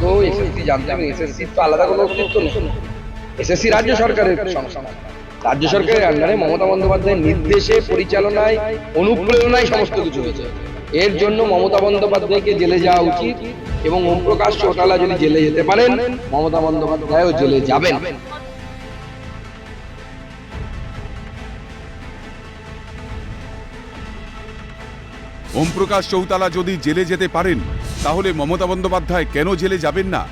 তো এসএসসি জানতে হবে। এসএসসি তো আলাদা কোনো অস্তিত্ব নেই। এসএসসি রাজ্য সরকারের রাজ্য সরকারের আন্ডারে মমতা বন্দ্যোপাধ্যায়ের নির্দেশে, পরিচালনায়, অনুপ্রেরণায় সমস্ত কিছু হয়েছে। এর জন্য মমতা বন্দ্যোপাধ্যায়কে জেলে যাওয়া উচিত এবং ওম প্রকাশ চৌটালা যদি জেলে যেতে পারেন, মমতা বন্দ্যোপাধ্যায়ও জেলে যাবেন। ওমপ্রকাশ চৌতালা যদি জেলে যেতে পারেন তাহলে মমতা বন্দ্যোপাধ্যায় কেন জেলে যাবেন না?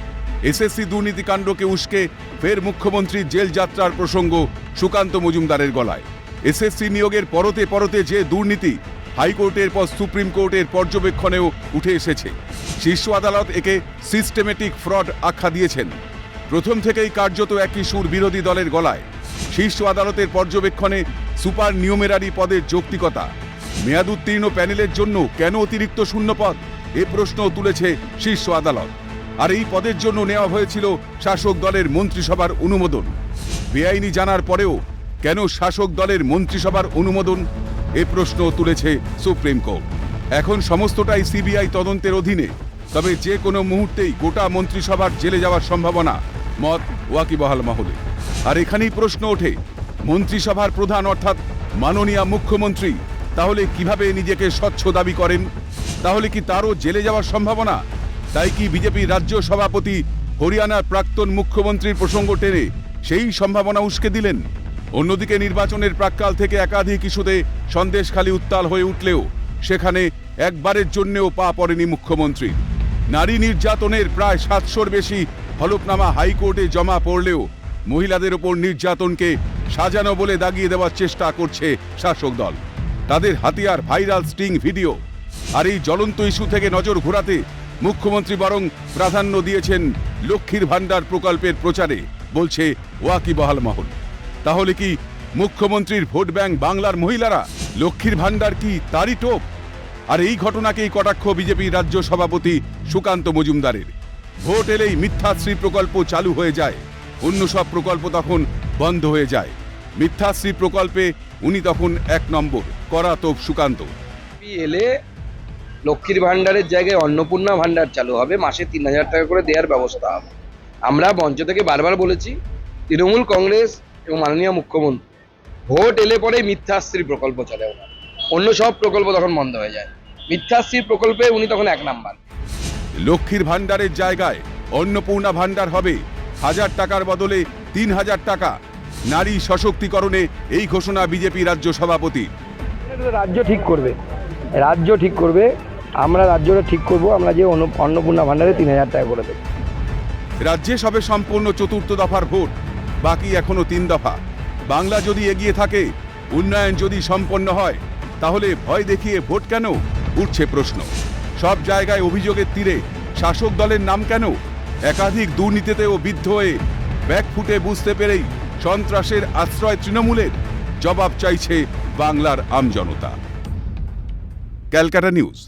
এসএসসি দুর্নীতিকাণ্ডকে উস্কে ফের মুখ্যমন্ত্রী জেল যাত্রার প্রসঙ্গ সুকান্ত মজুমদারের গলায়। এসএসসি নিয়োগের পরতে পরতে যে দুর্নীতি হাইকোর্টের পর সুপ্রিম কোর্টের পর্যবেক্ষণেও উঠে এসেছে। শীর্ষ আদালত একে সিস্টেমেটিক ফ্রড আখ্যা দিয়েছেন। প্রথম থেকেই কার্যত একই সুর বিরোধী দলের গলায়। শীর্ষ আদালতের পর্যবেক্ষণে সুপার নিউমেরারি পদের যৌক্তিকতা। মেয়াদ উত্তীর্ণ প্যানেলের জন্য কেন অতিরিক্ত শূন্য পদ এ প্রশ্ন তুলেছে শীর্ষ আদালত। আর এই পদের জন্য নেওয়া হয়েছিল শাসক দলের মন্ত্রিসভার অনুমোদন। বেআইনি জানার পরেও কেন শাসক দলের মন্ত্রিসভার অনুমোদন? এ প্রশ্ন তুলেছে সুপ্রিম কোর্ট। এখন সমস্তটাই সিবিআই তদন্তের অধীনে। তবে যে কোনো মুহূর্তেই গোটা মন্ত্রিসভার জেলে যাওয়ার সম্ভাবনা, মত ওয়াকিবহাল মহলে। আর এখানেই প্রশ্ন ওঠে, মন্ত্রিসভার প্রধান অর্থাৎ মাননীয় মুখ্যমন্ত্রী তাহলে কীভাবে নিজেকে স্বচ্ছ দাবি করেন? তাহলে কি তারও জেলে যাওয়ার সম্ভাবনা? তাই কি বিজেপি রাজ্য সভাপতি হরিয়ানার প্রাক্তন মুখ্যমন্ত্রীর প্রসঙ্গ টেনে সেই সম্ভাবনা উস্কে দিলেন? অন্যদিকে নির্বাচনের প্রাক্কাল থেকে একাধিক ইস্যুতে সন্দেশখালী উত্তাল হয়ে উঠলেও সেখানে একবারের জন্যেও পা পড়েনি মুখ্যমন্ত্রী। নারী নির্যাতনের প্রায় সাতশোর বেশি হলফনামা হাইকোর্টে জমা পড়লেও মহিলাদের ওপর নির্যাতনকে সাজানো বলে দাগিয়ে দেওয়ার চেষ্টা করছে শাসক দল। তাদের হাতিয়ার ভাইরাল স্টিং ভিডিও আর এই জ্বলন্ত ইস্যু থেকে নজর ঘোরাতে মুখ্যমন্ত্রী বরং প্রাধান্য দিয়েছেন লক্ষ্মীর ভাণ্ডার প্রকল্পের প্রচারে, বলছে ওয়াকিবহাল মহল। তাহলে কি মুখ্যমন্ত্রীর ভোট ব্যাংক বাংলার মহিলারা লক্ষ্মীর ভাণ্ডার কি তারই টোপ? আর এই ঘটনাকেই কটাক্ষ বিজেপির রাজ্য সভাপতি সুকান্ত মজুমদারের। ভোট এলেই মিথ্যাশ্রী প্রকল্প চালু হয়ে যায়, অন্য সব প্রকল্প তখন বন্ধ হয়ে যায়। মিথ্যাশ্রী প্রকল্পে উনি তখন এক নম্বর, করা তোপ সুকান্ত। এলে লক্ষ্মীর ভাণ্ডারের জায়গায় অন্নপূর্ণা ভাণ্ডার চালু হবে মাসে তিন হাজার টাকা করে দেওয়ার ব্যবস্থা হবে। আমরা মঞ্চ থেকে বারবার বলেছি তৃণমূল কংগ্রেস এবং মাননীয় মুখ্যমন্ত্রী ভোট এলে পরে মিথ্যাশ্রী প্রকল্প চলে ওনার। অন্য সব প্রকল্প তখন বন্ধ হয়ে যায়। মিথ্যাশ্রী প্রকল্পে উনি তখন এক নাম্বার। লক্ষ্মীর ভাণ্ডারের জায়গায় অন্নপূর্ণা ভাণ্ডার হবে হাজার টাকার বদলে তিন হাজার টাকা। নারী সশক্তিকরণে এই ঘোষণা বিজেপি রাজ্য সভাপতি রাজ্য ঠিক করবে। রাজ্য ঠিক করবে। আমরা রাজ্যটা ঠিক করব, আমরা যে অন্নপূর্ণা ভাণ্ডারে তিন হাজার টাকা করে দেবো। রাজ্যে সবে সম্পূর্ণ চতুর্থ দফার ভোট, বাকি এখনও তিন দফা। বাংলা যদি এগিয়ে থাকে, উন্নয়ন যদি সম্পন্ন হয়, তাহলে ভয় দেখিয়ে ভোট কেন? উঠছে প্রশ্ন। সব জায়গায় অভিযোগের তীরে শাসক দলের নাম কেন? একাধিক দুর্নীতিতেও বিদ্ধ হয়ে ব্যাক ফুটে বুঝতে পেরেই সন্ত্রাসের আশ্রয় তৃণমূলের জবাব চাইছে বাংলার আমজনতা। Calcutta news.